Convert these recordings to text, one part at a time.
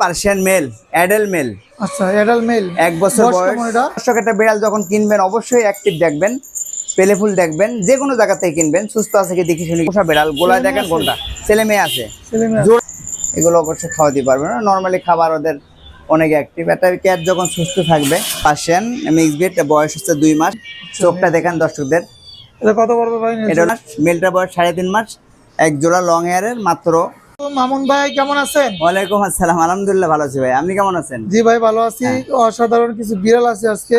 Persian male Adele mail. আচ্ছা এডাল mail. এক বছর বয়স? দর্শক একটা বিড়াল যখন কিনবেন অবশ্যই অ্যাক্টিভ দেখবেন পেলেফুল দেখবেন যে কোনো জায়গা থেকে কিনবেন সুস্থ আছে কি দেখি শুনি পোষা বিড়াল গোলায় দেখেন কোনটা? ছেলে মেয়ে আছে। এগুলো অবশ্যই খাওয়াতে পারবে না। নর্মালি খাবার ওদের অনেক অ্যাক্টিভ একটা ক্যাট যখন সুস্থ থাকবে পার্সিয়ান মিক্স বিট বয়স হচ্ছে দুই মাস। চোখটা দেখেন দর্শকদের। এটা কত এটা মেলটার বয়স সাড়ে তিন মাস। এক জোড়া লং হেয়ারের মাত্র মামুন ভাই কেমন আছেন? ওয়ালাইকুম আসসালাম। আলহামদুলিল্লাহ ভালো আছি ভাই। আপনি কেমন আছেন? জি ভাই ভালো আছি। অসাধারণ কিছু বিড়াল আছে আজকে।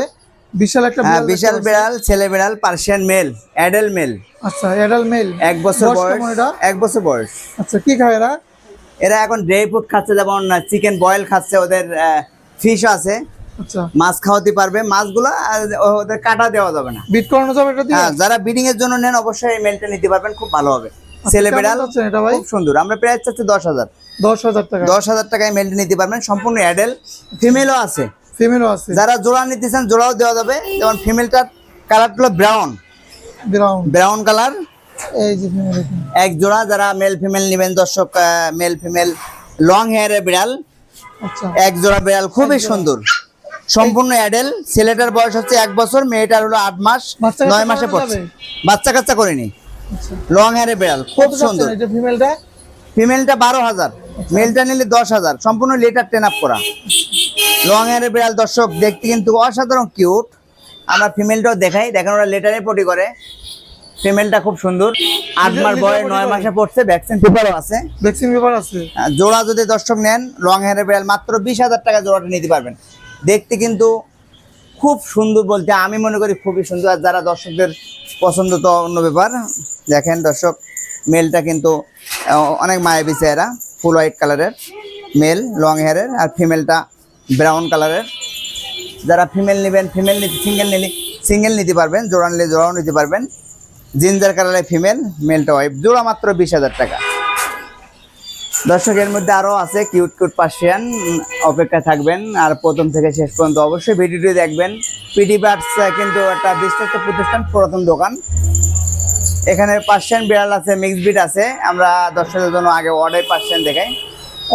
বিশাল একটা হ্যাঁ বিড়াল বিশাল বিড়াল ছেলে বিড়াল পার্সিয়ান মেল অ্যাডেল মেল। আচ্ছা এডাল মেল। এক বছর বয়স? এক বছর বয়স। আচ্ছা কি খায় এরা? এরা এখন ড্রাই ফ্রুট খাচ্ছে যেমন চিকেন বয়েল খাচ্ছে ওদের ফিশ আছে। আচ্ছা। মাছ খাওয়াতে পারবে। মাছগুলো ওদের কাটা দেওয়া যাবে না। বিট করানো যাবে এটা হ্যাঁ যারা ব্রিডিং এর জন্য নেন অবশ্যই মেলটা নিতে পারবেন খুব ভালো হবে। ছেলে কেমন এটা ভাই? খুব সুন্দর। আমরা প্রাইস চাচ্ছি দশ হাজার। দশ হাজার টাকা। দশ হাজার টাকায় মেলটা নিতে পারবেন। সম্পূর্ণ অ্যাডেল ফিমেলও আছে। ফিমেলও আছে। যারা জোড়া নিতে চান জোড়াও দেওয়া যাবে। যেমন ফিমেলটার কালার হলো ব্রাউন ব্রাউন ব্রাউন কালার এই যে এক জোড়া যারা মেল ফিমেল নেবেন দর্শক মেল ফিমেল লং হেয়ারের বিড়াল। আচ্ছা। এক জোড়া বিড়াল খুবই সুন্দর। সম্পূর্ণ অ্যাডেল ছেলেটার বয়স হচ্ছে এক বছর মেয়েটার হলো আট মাস নয় মাসে পড়ছে। বাচ্চা কাচ্চা করিনি। আচ্ছা লং হেয়ারের বিড়াল খুব সুন্দর। ফিমেলটা ফিমেলটা বারো হাজার। মেলটা নিলে দশ হাজার। সম্পূর্ণ লেটার টেন আপ করা। লং হেয়ারের বিড়াল দর্শক দেখতে কিন্তু অসাধারণ কিউট আমরা ফিমেলটাও দেখাই। দেখেন ওরা লেটারে পটি করে। ফিমেলটা খুব সুন্দর। আট মাস বয়স নয় মাসে পড়ছে। ভ্যাকসিন পেপারও আছে। ভ্যাকসিন পেপার আছে? জোড়া যদি দর্শক নেন লং হেয়ারের বিড়াল মাত্র বিশ হাজার টাকা জোড়াটা নিতে পারবেন। দেখতে কিন্তু খুব সুন্দর বলতে আমি মনে করি খুবই সুন্দর। আর যারা দর্শকদের পছন্দ তো অন্য ব্যাপার। দেখেন দর্শক, মেলটা কিন্তু অনেক মায়াবী চেহারা ফুল হোয়াইট কালারের মেল লং হেয়ারের আর ফিমেলটা ব্রাউন কালারের যারা ফিমেল নেবেন ফিমেল নিতে সিঙ্গেল নিলে সিঙ্গেল নিতে পারবেন, জোড়া নিলে জোড়াও নিতে পারবেন। জিঞ্জার কালারের ফিমেল মেলটা ওয়াইফ জোড়া মাত্র বিশ হাজার টাকা। দর্শকের মধ্যে আরও আছে কিউট কিউট পার্সিয়ান অপেক্ষা থাকবেন। আর প্রথম থেকে শেষ পর্যন্ত অবশ্যই ভিডিওটি দেখবেন। পিডি বার্ডস কিন্তু একটা বিশ্বস্ত প্রতিষ্ঠান পুরাতন দোকান। এখানে পার্সিয়ান বিড়াল আছে মিক্স বিট আছে। আমরা দর্শকের জন্য আগে অর্ডার পার্সিয়ান দেখাই।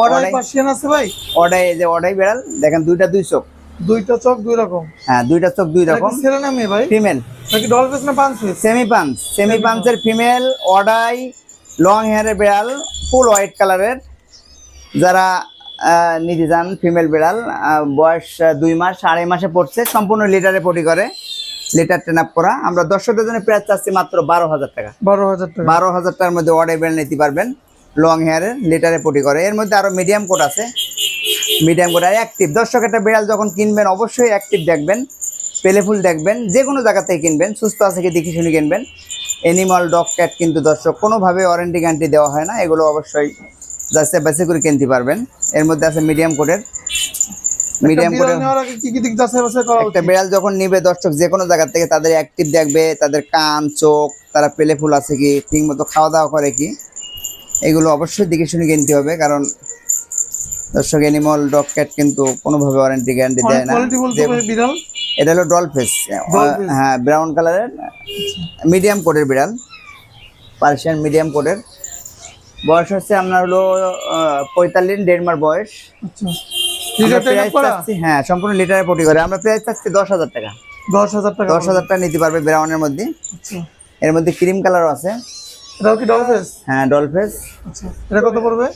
অর্ডার পার্সিয়ান আছে ভাই? অর্ডার এই যে অর্ডার বিড়াল দেখেন দুইটা দুই চোখ। দুইটা চোখ দুই রকম। হ্যাঁ দুইটা চোখ দুই রকম। ছেলে না মেয়ে ভাই? ফিমেল নাকি ডল না পাঁচ সেমি পাঞ্চ সেমি পাঞ্চের ফিমেল অডাই লং হেয়ারের বিড়াল ফুল হোয়াইট কালারের। যারা নিতে চান ফিমেল বিড়াল বয়স দুই মাস আড়াই মাসে পড়ছে সম্পূর্ণ লিটারে পটি করে। লিটার টেন আপ করা। আমরা দর্শকদের জন্য প্রাইস চাচ্ছি মাত্র বারো হাজার টাকা। বারো হাজার টাকা। বারো হাজার টাকার মধ্যে অর্ডার বিড়াল নিতে পারবেন লং হেয়ারের লিটারে পটি করে। এর মধ্যে আরও মিডিয়াম কোট আছে। মিডিয়াম কোট আর অ্যাক্টিভ দর্শক একটা বিড়াল যখন কিনবেন অবশ্যই অ্যাক্টিভ দেখবেন পেলেফুল দেখবেন যে কোনো জায়গা থেকে কিনবেন সুস্থ আছে কি দেখে শুনে কিনবেন। অ্যানিমাল ডগ ক্যাট কিন্তু দর্শক কোনোভাবে ওয়ারেন্টি গ্যারান্টি দেওয়া হয় না। এগুলো অবশ্যই যাচ্ছে বেশি করে কিনতে পারবেন। এর মধ্যে আছে মিডিয়াম কোটের মিডিয়াম কোটের একটা বিড়াল যখন নিবে দর্শক যে কোনো জায়গা থেকে তাদের অ্যাক্টিভ দেখবে তাদের কান চোখ তারা পেলে ফুল আছে কি ঠিক মতো খাওয়া দাওয়া করে কি এগুলো অবশ্যই দেখে শুনে কিনতে হবে কারণ দর্শক অ্যানিমাল ডগ ক্যাট কিন্তু কোনোভাবে ওয়ারেন্টি গ্যারান্টি দেয় না। বিড়াল। এটা হলো ডল ফেস হ্যাঁ ব্রাউন কালারের মিডিয়াম কোটের বিড়াল। পার্সিয়ান মিডিয়াম কোটের বয়স হচ্ছে আপনার হলো পঁয়তাল্লিশ দেড় মাস বয়স। আচ্ছা। হ্যাঁ সম্পূর্ণ লিটারে পটি করে। আমরা প্রাইস চাচ্ছি দশ হাজার টাকা। দশ হাজার টাকা দশ হাজার টাকা নিতে পারবে ব্রাউনের মধ্যে। আচ্ছা। এর মধ্যে ক্রিম কালারও আছে। এটাও কি হ্যাঁ ডল ফেস আচ্ছা। এটা কত পড়বে?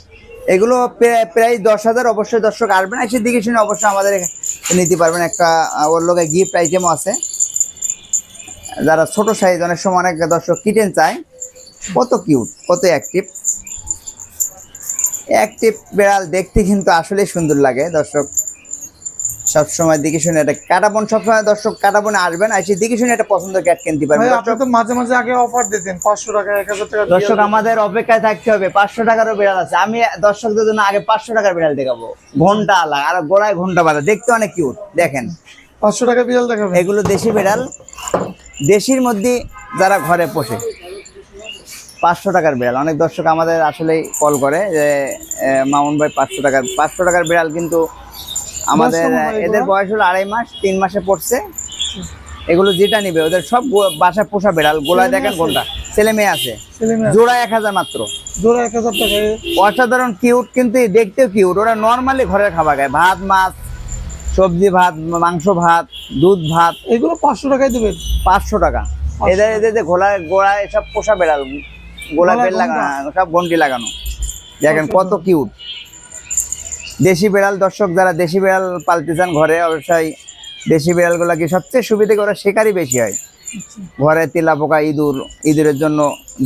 এগুলো প্রায়- প্রায় দশ হাজার অবশ্যই দর্শক আসবেন এসে দিকে শুনে অবশ্যই আমাদের এখানে নিতে পারবেন একটা ওর লোকে গিফট আইটেমও আছে। যারা ছোট সাইজ অনেক সময় অনেক দর্শক কিটেন চায়, কত কিউট কত অ্যাক্টিভ অ্যাক্টিভ বিড়াল দেখতে কিন্তু আসলেই সুন্দর লাগে দর্শক। সবসময় দিকে শুনে এটা কাটাবন সবসময় দর্শক কাটাবনে আসবেন এসে দিকে শুনে একটা পছন্দ ক্যাট কিনতে পারবেন। আপনি তো মাঝে মাঝে আগে অফার দিতেন পাঁচশো টাকা এক হাজার টাকা দর্শক আমাদের অপেক্ষায় থাকতে হবে পাঁচশো টাকারও বিড়াল আছে। আমি দর্শকদের জন্য আগে পাঁচশো টাকার বিড়াল দেখাবো। ঘণ্টা আলাদা আর গোড়ায় ঘণ্টা বাঁধা। দেখতে অনেক কিউট দেখেন। পাঁচশো টাকা বিড়াল দেখাবেন? এগুলো দেশি বিড়াল। দেশির মধ্যে যারা ঘরে পোষে পাঁচশো টাকার বিড়াল। অনেক দর্শক আমাদের আসলেই কল করে যে মামুন ভাই পাঁচশো টাকার পাঁচশো টাকার বিড়াল কিন্তু আমাদের এদের বয়স হলো আড়াই মাস তিন মাসে পড়ছে। এগুলো যেটা নিবে ওদের সব বাসায় পোষা বেড়াল গোলায় দেখেন? কোনটা? ছেলে মেয়ে আছে। জোড়া এক হাজার মাত্র। জোড়া এক হাজার টাকায় অসাধারণ কিউট কিন্তু দেখতেও কিউট ওরা নর্মালি ঘরের খাবার খায়। ভাত মাছ সবজি ভাত মাংস ভাত দুধ ভাত। এগুলো পাঁচশো টাকায় দেবেন। পাঁচশো টাকা। এদের এদের যে ঘোলা গোড়া এসব পোষা বেড়াল গোলা বেল লাগানো সব ঘন্টি লাগানো। দেখেন কত কিউট দেশি বেড়াল দর্শক যারা দেশি বেড়াল পালতে চান ঘরে অবশ্যই দেশি বেড়ালগুলো কি সবচেয়ে সুবিধে করে? শিকারই বেশি হয়। ঘরে তিলা পোকা ইঁদুর ইঁদুরের জন্য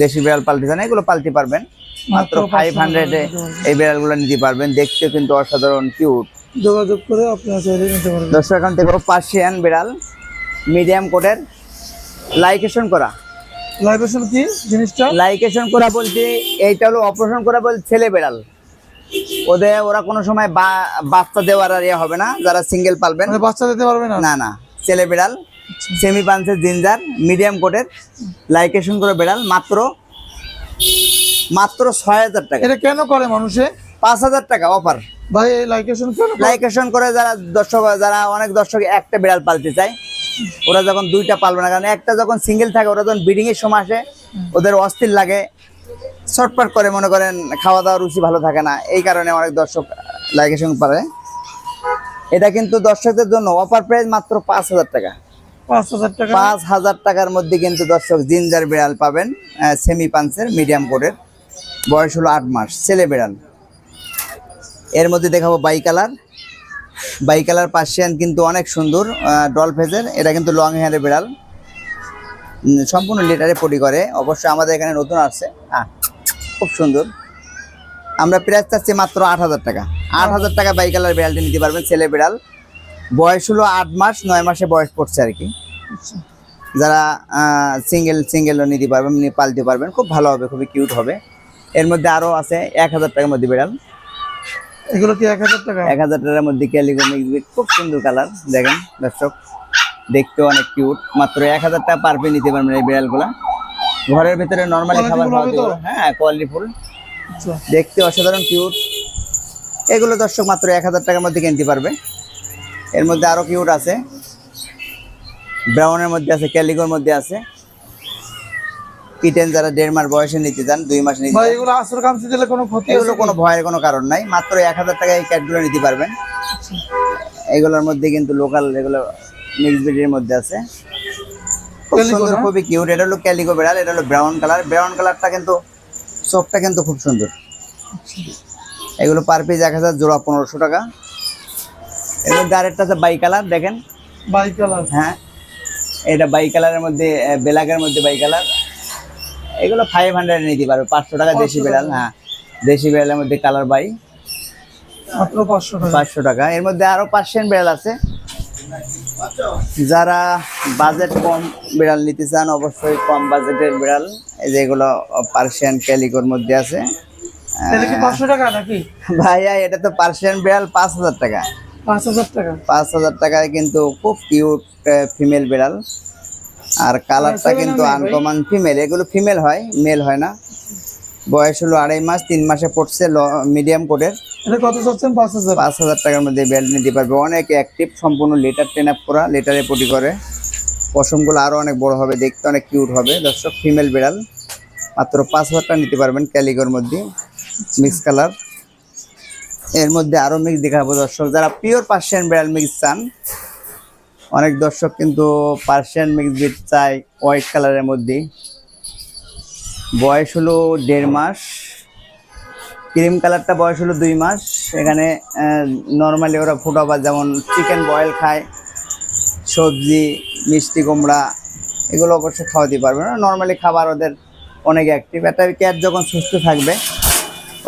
দেশি বেড়াল পালতে চান এগুলো পালতে পারবেন। মাত্র ফাইভ হান্ড্রেডে এই বেড়ালগুলো নিতে পারবেন। দেখতে কিন্তু অসাধারণ কিউট যোগাযোগ করে আপনারা দর্শক এখান থেকে পার্সিয়ান বিড়াল মিডিয়াম কোটের লাইকেশন করা। লাইভেশন কি জিনিসটা? লাইকেশন করা বলতে এইটা হলো অপারেশন করা বলতে ছেলে বেড়াল। ওদের ওরা কোনো সময় বাচ্চা দেওয়ার আর ইয়ে হবে না যারা সিঙ্গেল পালবেন। মানে বাচ্চা দিতে পারবে না? না না ছেলে বেড়াল সেমি পাঞ্চের জিঞ্জার মিডিয়াম কোটের লাইকেশন করে বেড়াল মাত্র মাত্র ছয় হাজার টাকা। এটা কেন করে মানুষে? পাঁচ হাজার টাকা অফার ভাই লাইকেশন করে? লাইকেশন করে যারা দর্শক যারা অনেক দর্শক একটা বিড়াল পালতে চায় ওরা যখন দুইটা পালবে না কারণ একটা যখন সিঙ্গেল থাকে ওরা যখন ব্রিডিং এর সময় আসে ওদের অস্থির লাগে শর্টপাট করে মনে করেন খাওয়া দাওয়া রুচি ভালো থাকে না। এই কারণে অনেক দর্শক লাইকেশন পারে। এটা কিন্তু দর্শকদের জন্য অফার প্রাইস মাত্র পাঁচ হাজার টাকা। পাঁচ হাজার টাকা? পাঁচ হাজার টাকার মধ্যে কিন্তু দর্শক জিঞ্জার বিড়াল পাবেন সেমি পাঞ্চের মিডিয়াম কোডের বয়স হলো আট মাস ছেলে বিড়াল। এর মধ্যে দেখাবো bicolour bicolour Persian কিন্তু অনেক সুন্দর ডল ফেজের এটা কিন্তু লং হেয়ারের বিড়াল। সম্পূর্ণ লিটারে পটি করে। অবশ্যই আমাদের এখানে নতুন আসছে। হ্যাঁ খুব সুন্দর। আমরা প্রাইস চাচ্ছি মাত্র আট হাজার টাকা। আট হাজার টাকা বাই কালার বিড়ালটি নিতে পারবেন ছেলে বিড়াল। বয়স হলো আট মাস নয় মাসে বয়স পড়ছে আর কি। যারা সিঙ্গেল সিঙ্গেলও নিতে পারবেন পালতে পারবেন খুব ভালো হবে খুবই কিউট হবে। এর মধ্যে আরও আছে এক হাজার টাকার মধ্যে বিড়াল। এগুলো কি এক হাজার টাকা? এক হাজার টাকার মধ্যে ক্যালিগো মিক্সবিট খুব সুন্দর কালার দেখেন দর্শক। দেখতেও অনেক কিউট মাত্র এক হাজার টাকা পার নিতে পারবেন এই বিড়ালগুলা। ঘরের ভিতরে নর্মালি খাবার তো? পারবেন। হ্যাঁ কোয়ালিটি ফুল। আচ্ছা। দেখতে অসাধারণ কিউট এগুলো দর্শক মাত্র এক হাজার টাকার মধ্যে কিনতে পারবে। এর মধ্যে আরও কিউট আছে। ব্রাউনের মধ্যে আছে ক্যালিগোর মধ্যে আছে। কিটেন যারা দেড় মাস বয়সে নিতে চান দুই মাস নিতে এগুলো আসর কামচি দিলে কোনো ক্ষতি এগুলো কোনো ভয়ের কোনো কারণ নাই। মাত্র এক হাজার টাকায় এই ক্যাটগুলো নিতে পারবেন। এগুলোর মধ্যে কিন্তু লোকাল এগুলো মিক্স ব্রিডের মধ্যে আছে। সুন্দর খুবই কিউট এটা হলো ক্যালিগো বেড়াল এটা হলো ব্রাউন কালার ব্রাউন কালারটা কিন্তু চোখটা কিন্তু খুব সুন্দর। এগুলো পার পিস এক হাজার জোড়া পনেরোশো টাকা। মধ্যে আরেকটা আছে বাই কালার দেখেন। বাই কালার হ্যাঁ। এটা বাই কালারের মধ্যে বেলাকের মধ্যে বাই কালার এগুলো ফাইভ হান্ড্রেড নিতে পারবে পাঁচশো টাকা দেশি 500 বেড়াল হ্যাঁ। দেশি বেড়ালের মধ্যে কালার বাই পাঁচশো টাকা। এর মধ্যে আরও পার্সিয়ান বিড়াল আছে। যারা বাজেট কম বিড়াল নিতে চান অবশ্যই কম বাজেটের বিড়াল এই যেগুলো পার্সিয়ান ক্যালিকোর মধ্যে আছে। ভাইয়া এটা তো পার্সিয়ান বিড়াল পাঁচ হাজার টাকা। পাঁচ হাজার টাকা? পাঁচ হাজার টাকায় কিন্তু খুব কিউট ফিমেল বিড়াল। আর কালারটা কিন্তু আমি ভাই। আনকমন ফিমেল এগুলো ফিমেল হয় মেল হয় না। বয়স হলো আড়াই মাস তিন মাসে পড়ছে মিডিয়াম কোটের এটা কত চাচ্ছেন? পাঁচ হাজার। পাঁচ হাজার টাকার মধ্যে বেল্ট নিতে পারবে। অনেক অ্যাক্টিভ সম্পূর্ণ লেটার টেন আপ করা লেটারে পটি করে। পশমগুলো আরও অনেক বড় হবে দেখতে অনেক কিউট হবে। দর্শক ফিমেল বিড়াল। মাত্র পাঁচ হাজার টাকা নিতে পারবেন ক্যালিগোর মধ্যে মিক্স কালারের মধ্যে আরও মিক্স দেখাবো দর্শক। যারা পিওর পার্সিয়ান বিড়াল মিক্স চান অনেক দর্শক কিন্তু পার্সিয়ান মিক্স বিট চায় হোয়াইট কালারের মধ্যে। বয়স হলো দেড় মাস। ক্রিম কালারটা বয়স হলো দুই মাস। এখানে নর্মালি ওরা ফুটাবা যেমন চিকেন বয়েল খায়, সবজি, মিষ্টি কুমড়া, এগুলো অবশ্যই খাওয়াতে পারবে না। নর্মালি খাবার ওদের অনেক অ্যাক্টিভ একটা ক্যাট যখন সুস্থ থাকবে,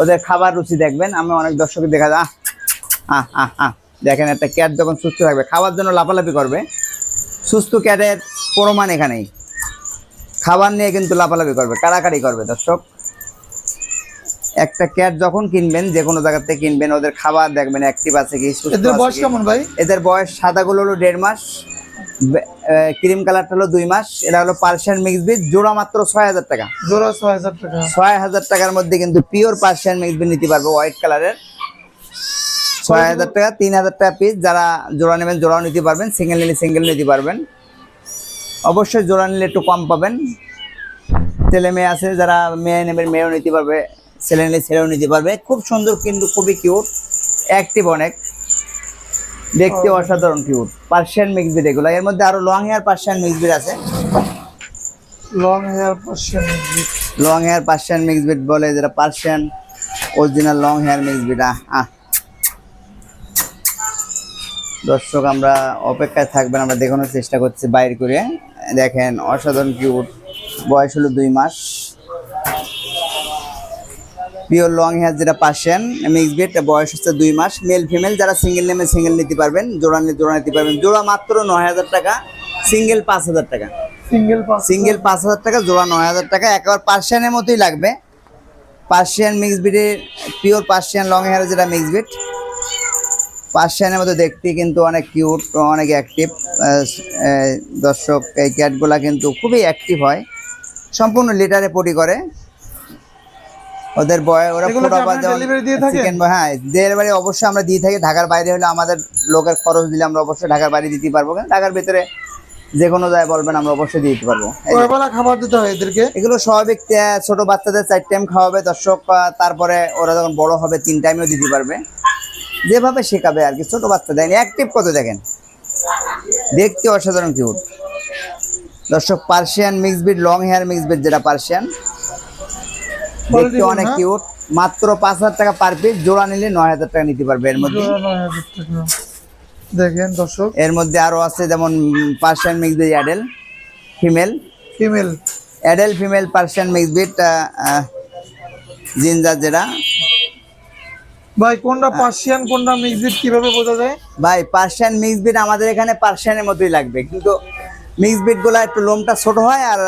ওদের খাবার রুচি দেখবেন। আমি অনেক দর্শক দেখা যায়, আহ আহ আহ দেখেন একটা ক্যাট যখন সুস্থ থাকবে, খাওয়ার জন্য লাফালাফি করবে। সুস্থ ক্যাটের প্রমাণ এখানেই। খাবার নিয়ে কিন্তু লাফালাফি করবে কাড়াকাড়ি করবে দর্শক। একটা ক্যাট যখন কিনবেন যে কোনো জায়গা থেকে কিনবেন ওদের খাবার দেখবেন অ্যাক্টিভ আছে কি এদের বয়স। কেমন ভাই? এদের বয়স সাদাগুলো হলো দেড় মাস ক্রিম কালারটা হলো দুই মাস এটা হলো পার্সিয়ান মিক্স বিট জোড়া মাত্র ছয় হাজার টাকা। জোড়া ছয় হাজার টাকা। ছয় হাজার টাকার মধ্যে কিন্তু পিওর পার্সিয়ান মিক্স বিট নিতে পারবে হোয়াইট কালারের ছয় হাজার টাকা তিন হাজার টাকা পিস যারা জোড়া নেবেন জোড়াও নিতে পারবেন সিঙ্গেল নিলে সিঙ্গেল নিতে পারবেন। অবশ্যই জোড়া নিলে একটু কম পাবেন। ছেলে মেয়ে আছে যারা মেয়ে নেবে মেয়েও নিতে পারবে ছেলে নিলে ছেলেও নিতে পারবে। খুব সুন্দর কিন্তু খুবই কিউট অ্যাক্টিভ অনেক। দেখতে অসাধারণ কিউট পার্সিয়ান মিক্স বিট এগুলো। এর মধ্যে আরও long hair Persian mix breed আছে। Long hair Persian long hair Persian mix breed বলে যেটা Persian original long hair mix breed ah ah. দর্শক আমরা অপেক্ষায় থাকবেন আমরা দেখানোর চেষ্টা করছি বাইরে করে। দেখেন অসাধারণ কিউট বয়স হলো দুই মাস। পিওর লং হেয়ার যেটা পার্সিয়ান মিক্স বিট বয়স হচ্ছে দুই মাস। মেল ফিমেল যারা সিঙ্গেল নেমে সিঙ্গেল নিতে পারবেন জোড়া নিলে জোড়া নিতে পারবেন। জোড়া মাত্র নয় হাজার টাকা সিঙ্গেল পাঁচ হাজার টাকা। সিঙ্গেল সিঙ্গেল পাঁচ হাজার টাকা জোড়া নয় হাজার টাকা। একেবারে পার্সিয়ানের মতোই লাগবে। পার্সিয়ান মিক্স বিটের পিওর পার্সিয়ান লং হেয়ার যেটা মিক্স বিট পার্সিয়ানের মতো দেখতে কিন্তু অনেক কিউট অনেক অ্যাক্টিভ দর্শক এই ক্যাটগুলা কিন্তু খুবই অ্যাক্টিভ হয়। সম্পূর্ণ লিটারে পটি করে। ওদের বয় ওরা হ্যাঁ ডেলিভারি অবশ্যই আমরা দিয়ে থাকি। ঢাকার বাইরে হলে আমাদের লোকের খরচ দিলে আমরা অবশ্যই ঢাকার বাইরে দিতে পারব। কিন্তু ঢাকার ভিতরে যে কোনো জায়গায় বলবেন আমরা অবশ্যই দিয়ে দিতে পারব। খাবার দিতে হয় এদেরকে? এগুলো স্বাভাবিক ছোট বাচ্চাদের চার টাইম খাওয়াবে দর্শক তারপরে ওরা যখন বড় হবে তিন টাইমেও দিতে পারবে। যেভাবে শেখাবে আর কি ছোট বাচ্চা দেয়নি অ্যাক্টিভ কত দেখেন? দেখতে অসাধারণ কিউট দর্শক Persian mix breed long hair mix breed যেটা পার্সিয়ান দেখতে অনেক হ্যাঁ? কিউট মাত্র পাঁচ হাজার টাকা পার পিস জোড়া নিলে নয় হাজার টাকা নিতে পারবে এর মধ্যে। দেখেন দর্শক। এর মধ্যে আরও আছে যেমন Persian mix breed adult female female adult female Persian mix breed ginger যেটা। ভাই কোনটা পার্সিয়ান কোনটা মিক্সড কীভাবে বোঝা যায়? ভাই পার্সিয়ান মিক্স বিট আমাদের এখানে পার্সিয়ানের মতোই লাগবে কিন্তু মিক্স বিটগুলা একটু লোমটা ছোট হয় আর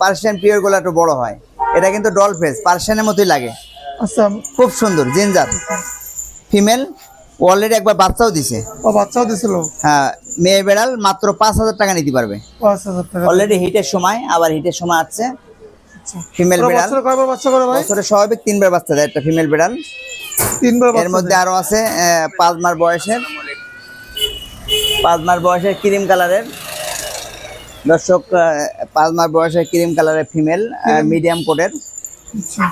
পার্সিয়ান পিওরগুলা একটু বড় হয়। এটা কিন্তু ডল ফেস পার্সিয়ানের মতোই লাগে। আচ্ছা। খুব সুন্দর জিঞ্জার ফিমেল অলরেডি একবার বাচ্চাও দিছে। ও বাচ্চাও দিছিল? হ্যাঁ মেয়ে বেড়াল মাত্র পাঁচ হাজার টাকা নিতে পারবে। পাঁচ হাজার টাকা। অলরেডি হিটের সময় আবার হিটের সময় আছে। আচ্ছা। ফিমেল ওরা বেড়াল? বছরে কয়বার বাচ্চা করে ভাই? বছরে স্বাভাবিক তিনবার বাচ্চা দেয় একটা ফিমেল বেড়াল। এর মধ্যে আরও আছে পাঁচ মাস বয়সের। পাঁচ মাস বয়সের ক্রিম কালারের। দর্শক পাঁচ মাস বয়সের ক্রিম কালারের ফিমেল মিডিয়াম কোটের। আচ্ছা।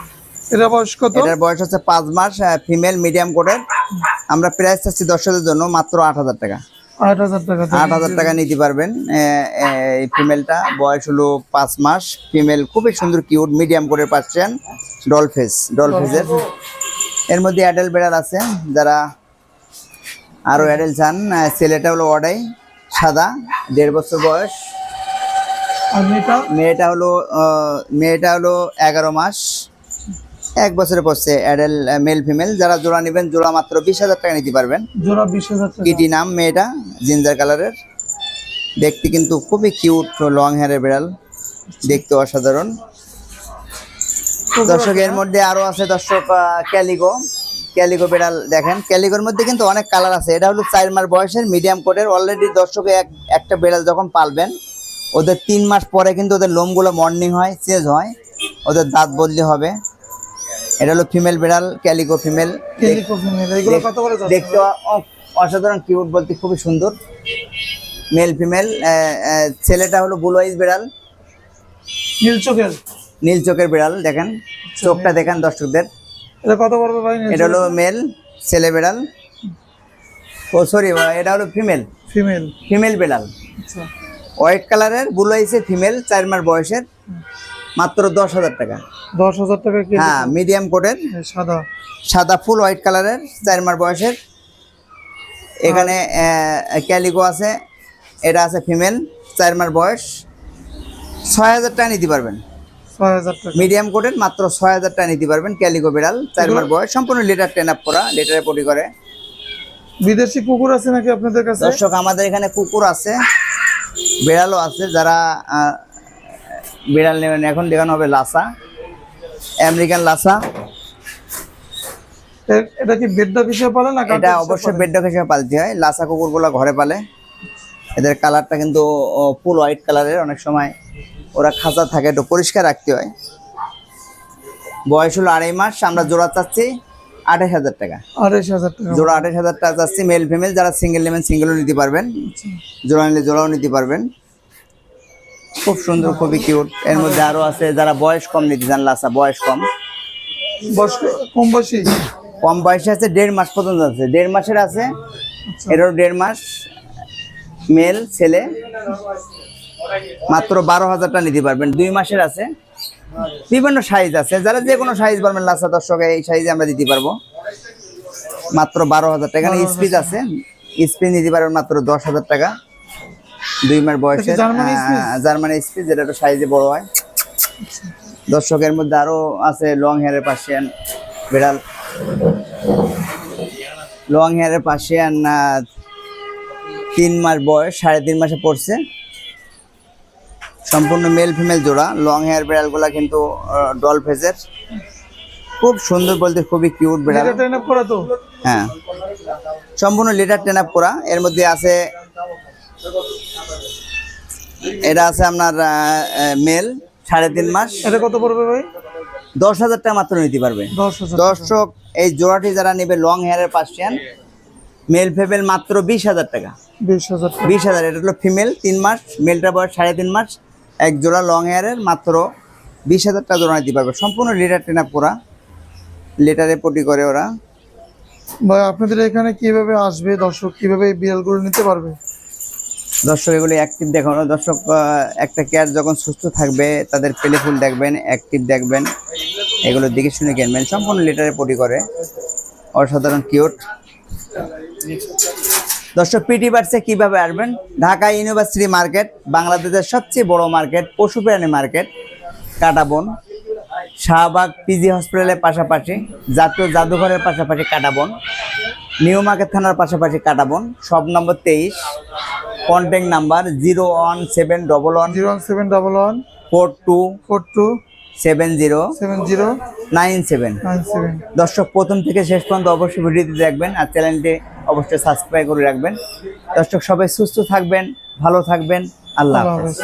এটা বয়স কত? এটার বয়স হচ্ছে পাঁচ মাস ফিমেল মিডিয়াম কোটের। আমরা প্রাইস চাচ্ছি দর্শকদের জন্য মাত্র আট হাজার টাকা। আট হাজার টাকা আট হাজার টাকা নিতে পারবেন এই ফিমেলটা। বয়স হলো পাঁচ মাস ফিমেল খুবই সুন্দর কিউট মিডিয়াম কোটের পাচ্ছেন ডল ফেস ডল ফেসের এর মধ্যে অ্যাডেল বেড়াল আছে যারা আরও অ্যাডেল চান ছেলেটা হলো অডাই সাদা দেড় বছর বয়স। মেয়েটা? হলো মেয়েটা হলো এগারো মাস এক বছরে পড়ছে অ্যাডেল মেল ফিমেল যারা জোড়া নেবেন জোড়া মাত্র বিশ হাজার টাকা নিতে পারবেন। জোড়া বিশ হাজার কিটি নাম মেয়েটা জিঞ্জার কালারের দেখতে কিন্তু খুবই কিউট লং হেয়ারের বিড়াল দেখতে অসাধারণ। দর্শক এর মধ্যে আরও আছে দর্শক ক্যালিগো। ক্যালিগো বিড়াল দেখেন ক্যালিগোর মধ্যে কিন্তু অনেক কালার আছে। এটা হলো চার মাস বয়সের মিডিয়াম কোটের অলরেডি দর্শক এক একটা বিড়াল যখন পালবেন ওদের তিন মাস পরে কিন্তু ওদের লোমগুলো মর্নিং হয় চেঞ্জ হয় ওদের দাঁত বদলি হবে। এটা হলো ফিমেল বিড়াল ক্যালিগো ফিমেল দেখতে অসাধারণ কিউট বলতে খুবই সুন্দর। মেল ফিমেল ছেলেটা হলো ব্লু আইস বিড়াল। নীল চোখের? নীল চোখের বিড়াল দেখেন। চোখটা দেখেন দর্শকদের। এটা কত পড়বে ভাই এটা হলো মেল ছেলে বিড়াল। ও সরি এটা হলো ফিমেল। ফিমেল। ফিমেল বিড়াল। আচ্ছা। হোয়াইট কালারের ব্লু আইসের ফিমেল চার মাস বয়সের। মাত্র দশ হাজার টাকা। দশ হাজার টাকা হ্যাঁ মিডিয়াম কোটের সাদা। সাদা ফুল হোয়াইট কালারের চার মাস বয়সের। এখানে ক্যালিকো আছে। এটা আছে ফিমেল চার মাস বয়স। ছয় হাজার টাকা নিতে পারবেন। মিডিয়াম কোটের মাত্র ছয় হাজার টাকা নিতে পারবেন ক্যালিকো বিড়াল চার মাস বয়স সম্পূর্ণ লিটার টেন আপ করা লিটারে পটি করে। বিদেশি কুকুর আছে নাকি আপনাদের কাছে? দর্শক আমাদের এখানে কুকুর আছে বিড়ালও আছে যারা বিড়াল নেবেন এখন দেখানো হবে লাসা আমেরিকান লাসা। এটা কি বেডডা হিসেবে পালে না এটা অবশ্যই বেডডক হিসেবে পালতে হয়। লাসা কুকুরগুলো ঘরে পালে। এদের কালারটা কিন্তু ফুল হোয়াইট কালারের অনেক সময় ওরা খাঁচা থাকে একটু পরিষ্কার রাখতে হয়। বয়স হলো আড়াই মাস আমরা জোড়া চাচ্ছি আঠাশ হাজার টাকা। আড়াইশ হাজার টাকা। জোড়া আঠাশ হাজার টাকা চাচ্ছি মেল ফিমেল যারা সিঙ্গেল নেবেন সিঙ্গেলও নিতে পারবেন। জোড়া নিলে জোড়াও নিতে পারবেন। খুব সুন্দর খুবই কিউট এর মধ্যে আরও আছে যারা বয়স কম নিতে চান লাসা বয়স কম। বয়স কম বয়সী? কম বয়সে আছে দেড় মাস পর্যন্ত আছে। দেড় মাসের আছে আচ্ছা। এটারও দেড় মাস। মেল ছেলে। মাত্র বারো হাজারটা নিতে পারবেন। দুই মাসের আছে। বিভিন্ন সাইজ আছে। যারা যে কোনো সাইজ পারবেন লাসা দর্শক এই সাইজে আমরা দিতে পারব। মাত্র বারো হাজার টাকা। এখানে স্পিচ আছে। স্পিচ নিতে পারবেন মাত্র দশ হাজার টাকা। দুই মাস বয়সে জার্মানি স্পিচ? যেটা একটু সাইজে বড় হয়। দর্শকের মধ্যে আরও আছে লং হেয়ারের পাশিয়ান বিড়াল। লং হেয়ারের আহ, তিন মাস বয়স সাড়ে তিন মাসে পড়ছে। সম্পূর্ণ মেল ফিমেল জোড়া। লং হেয়ার বিড়ালগুলা কিন্তু ডল ফেজের খুব সুন্দর বলতে খুবই কিউট বিড়াল। হ্যাঁ। সম্পূর্ণ লিটার টেন আপ করা। এর মধ্যে আছে এটা আছে আপনার মেল সাড়ে তিন মাস। এটা কত পড়বে ভাই? দশ হাজার টাকা মাত্র নিতে পারবে। দর্শক এই জোড়াটি যারা নেবে লং হেয়ারের পার্সিয়ান মেল ফেমেল মাত্র বিশ হাজার টাকা। বিশ হাজার বিশ হাজার এটা হলো ফিমেল তিন মাস। মেলটা বয়স সাড়ে তিন মাস। এক জোড়া লং হেয়ারের মাত্র বিশ হাজার টাকা জোড়া নিতে পারবে। সম্পূর্ণ লেটার টেন আপ করা লেটারে পটি করে ওরা। ভাই আপনাদের এখানে কীভাবে আসবে দর্শক? কীভাবে এই বিড়ালগুলো নিতে পারবে? দর্শক এগুলি অ্যাক্টিভ দেখানো। দর্শক একটা কেয়ার যখন সুস্থ থাকবে তাদের পেলে ফুল দেখবেন অ্যাক্টিভ দেখবেন। এগুলো দেখে শুনে কিনবেন। সম্পূর্ণ লেটারে পটি করে। অসাধারণ কিউট দর্শক পিটি বার্সে কীভাবে আসবেন? ঢাকা ইউনিভার্সিটি মার্কেট বাংলাদেশের সবচেয়ে বড় মার্কেট পশু প্রাণী মার্কেট কাটাবন। শাহবাগ পিজি হসপিটালের পাশাপাশি জাতীয় জাদুঘরের পাশাপাশি কাটাবন। নিউ মার্কেট থানার পাশাপাশি কাটাবন। সব নম্বর তেইশ contact number zero one seven double one zero one seven double one four two four two seven zero seven zero nine seven. দর্শক প্রথম থেকে শেষ পর্যন্ত অবশ্যই ভিডিওটি দেখবেন আর চ্যানেলটি অবশ্যই সাবস্ক্রাইব করে রাখবেন। দর্শক সবাই সুস্থ থাকবেন ভালো থাকবেন। আল্লাহ হাফেজ।